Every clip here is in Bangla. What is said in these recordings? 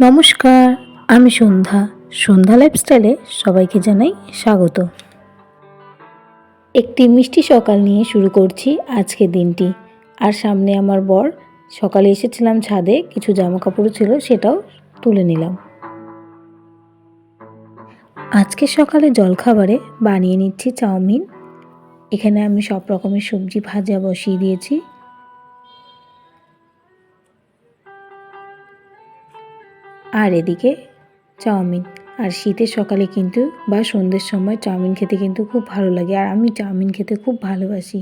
নমস্কার, আমি সন্ধ্যা। সন্ধ্যা লাইফস্টাইলে সবাইকে জানাই স্বাগত। একটি মিষ্টি সকাল নিয়ে শুরু করছি আজকে দিনটি। আর সামনে আমার বর, সকালে এসেছিলাম ছাদে, কিছু জামা কাপড় ছিল, সেটাও তুলে নিলাম। আজকে সকালে জলখাবারে বানিয়ে নিচ্ছি চাউমিন। এখানে আমি সব রকমের সবজি ভাজা বসিয়ে দিয়েছি। আর এদিকে চাউমিন। আর শীতের সকালে কিন্তু বা সন্ধ্যের সময় চাউমিন খেতে কিন্তু খুব ভালো লাগে। আর আমি চাউমিন খেতে খুব ভালোবাসি।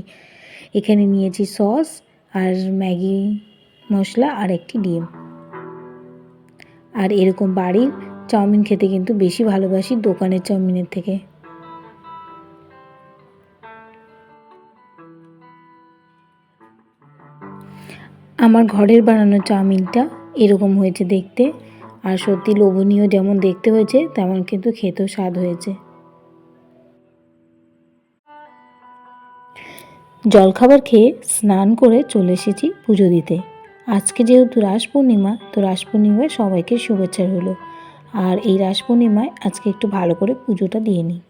এখানে নিয়েছি সস আর ম্যাগি মশলা আর একটি ডিম। আর এরকম বাড়ির চাউমিন খেতে কিন্তু বেশি ভালোবাসি দোকানের চাউমিনের থেকে। আমার ঘরের বানানো চাউমিনটা এরকম হয়েছে দেখতে। আর সত্যি লোভনীয় যেমন দেখতে হয়েছে, তেমন কিন্তু খেতেও স্বাদ হয়েছে। জলখাবার খেয়ে স্নান করে চলে এসেছি পুজো দিতে। আজকে যেহেতু রাস পূর্ণিমা তো রাস পূর্ণিমায় সবাইকে শুভেচ্ছা রইল। আর এই রাস পূর্ণিমায় আজকে একটু ভালো করে পুজোটা দিয়ে নিই।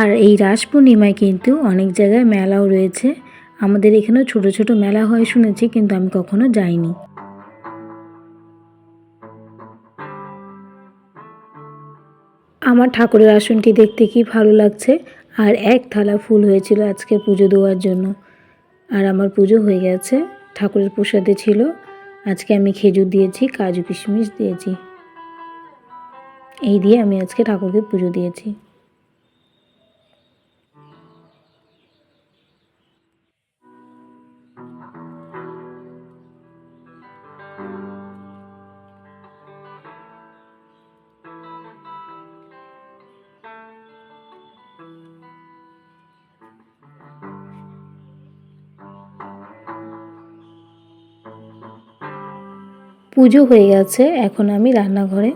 আর এই রাস পূর্ণিমায় কিন্তু অনেক জায়গায় মেলাও রয়েছে। আমাদের এখানেও ছোট ছোট মেলা হয় শুনেছি, কিন্তু আমি কখনো যাইনি। আমার ঠাকুরের আসনটি দেখতে কি ভালো লাগছে, আর এক থালা ফুল হয়েছিল আজকে পুজো দেওয়ার জন্য। আর আমার পুজো হয়ে গেছে, ঠাকুরের প্রসাদে ছিল। আজকে আমি খেজুর দিয়েছি, কাজু কিশমিশ দিয়েছি। এই দিয়ে আমি আজকে ঠাকুরকে পুজো দিয়েছি। পুজো হয়ে গেছে, এখন আমি রান্নাঘরে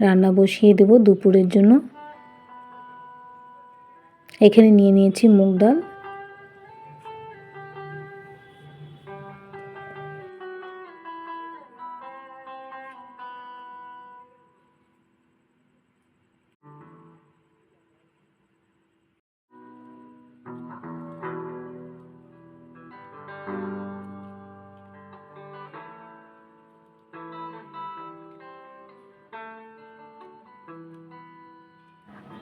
রান্না বসিয়ে দেব দুপুরের জন্য। এখানে নিয়ে নিয়েছি মুগ ডাল।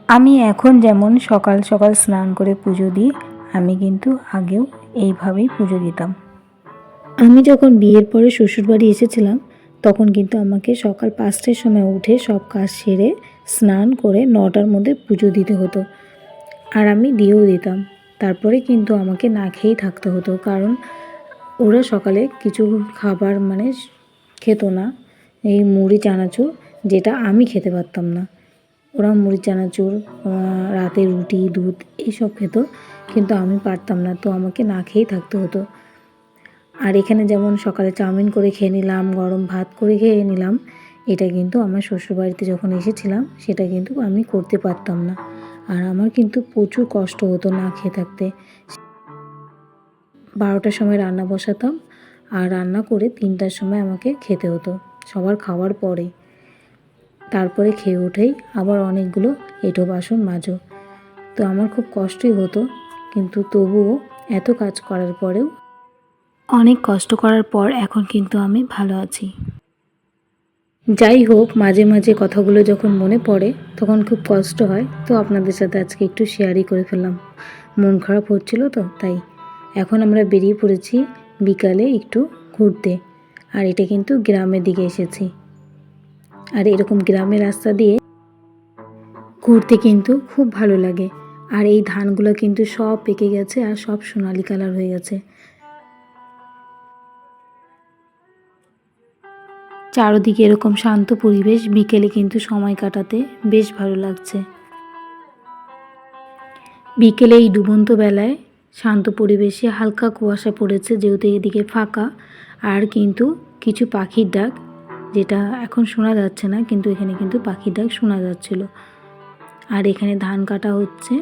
আমি এখন যেমন সকাল সকাল স্নান করে পুজো দিই, আমি কিন্তু আগেও এইভাবেই পুজো দিতাম। আমি যখন বিয়ের পরে শ্বশুরবাড়ি এসেছিলাম, তখন কিন্তু আমাকে সকাল পাঁচটার সময় উঠে সব কাজ সেরে স্নান করে নটার মধ্যে পুজো দিতে হতো। আর আমি দিয়েও দিতাম। তারপরে কিন্তু আমাকে না খেয়েই থাকতে হতো, কারণ ওরা সকালে কিছু খাবার মানে খেত না। এই মুড়ি, চানাচুর, যেটা আমি খেতে পারতাম না। ওরা মুড়ি, চানাচুর রাতে রুটি, দুধ এইসব খেত, কিন্তু আমি পারতাম না, তো আমাকে না খেয়েই থাকতে হতো। আর এখানে যেমন সকালে চাউমিন করে খেয়ে নিলাম, গরম ভাত করে খেয়ে নিলাম, এটা কিন্তু আমার শ্বশুরবাড়িতে যখন এসেছিলাম, সেটা কিন্তু আমি করতে পারতাম না। আর আমার কিন্তু প্রচুর কষ্ট হতো না খেয়ে থাকতে। বারোটার সময় রান্না বসাতাম, আর রান্না করে তিনটার সময় আমাকে খেতে হতো, সবার খাওয়ার পরে। তারপরে খেয়ে উঠেই আবার অনেকগুলো এঁটো বাসন মাজো। তো আমার খুব কষ্টই হতো, কিন্তু তবুও এত কাজ করার পরেও অনেক কষ্ট করার পর এখন কিন্তু আমি ভালো আছি। যাই হোক, মাঝে মাঝে কথাগুলো যখন মনে পড়ে, তখন খুব কষ্ট হয়। তো আপনাদের সাথে আজকে একটু শেয়ারই করে ফেললাম। মন খারাপ হচ্ছিল তো, তাই। এখন আমরা বেরিয়ে পড়েছি বিকালে একটু ঘুরতে। আর এটা কিন্তু গ্রামের দিকে এসেছি। আর এরকম গ্রামের রাস্তা দিয়ে ঘুরতে কিন্তু খুব ভালো লাগে। আর এই ধানগুলো কিন্তু সব পেকে গেছে আর সব সোনালি কালার হয়ে গেছে। চারদিকে এরকম শান্ত পরিবেশ, বিকেলে কিন্তু সময় কাটাতে বেশ ভালো লাগছে। বিকেলে এই ডুবন্ত বেলায় শান্ত পরিবেশে হালকা কুয়াশা পড়েছে, যেহেতু এদিকে ফাঁকা। আর কিন্তু কিছু পাখির ডাক যেটা এখন শোনা যাচ্ছে না, কিন্তু এখানে কিন্তু পাখির ডাক শোনা যাচ্ছিল। আর এখানে ধান কাটা হচ্ছে।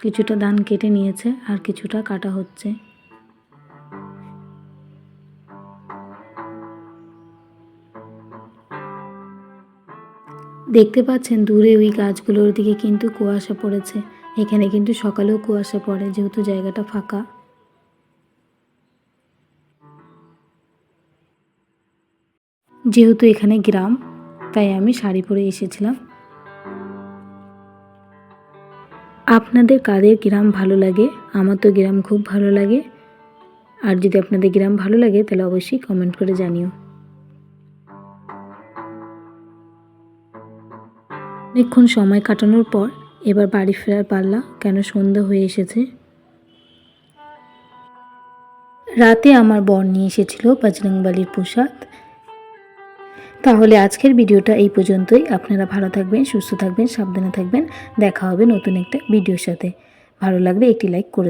কিছুটা ধান কেটে নিয়েছে আর কিছুটা কাটা হচ্ছে। দেখতে পাচ্ছেন দূরে ওই গাছগুলোর দিকে কিন্তু কুয়াশা পড়েছে। এখানে কিন্তু সকালেও কুয়াশা পড়ে, যেহেতু জায়গাটা ফাঁকা। যেহেতু এখানে গ্রাম, তাই আমি শাড়ি পরে এসেছিলাম। আপনাদের কাদের গ্রাম ভালো লাগে? আমার তো গ্রাম খুব ভালো লাগে। আর যদি আপনাদের গ্রাম ভালো লাগে, তাহলে অবশ্যই কমেন্ট করে জানিও। অনেকক্ষণ সময় কাটানোর পর এবার বাড়ি ফেরার পাল্লা কেন সন্ধ্যা হয়ে এসেছে? রাতে আমার বর নিয়ে এসেছিল বজরংবালির প্রসাদ। তাহলে আজকের ভিডিওটা এই পর্যন্তই। আপনারা ভালো থাকবেন, সুস্থ থাকবেন, সাবধানে থাকবেন। দেখা হবে নতুন একটা ভিডিওর সাথে। ভালো লাগলে একটি লাইক করে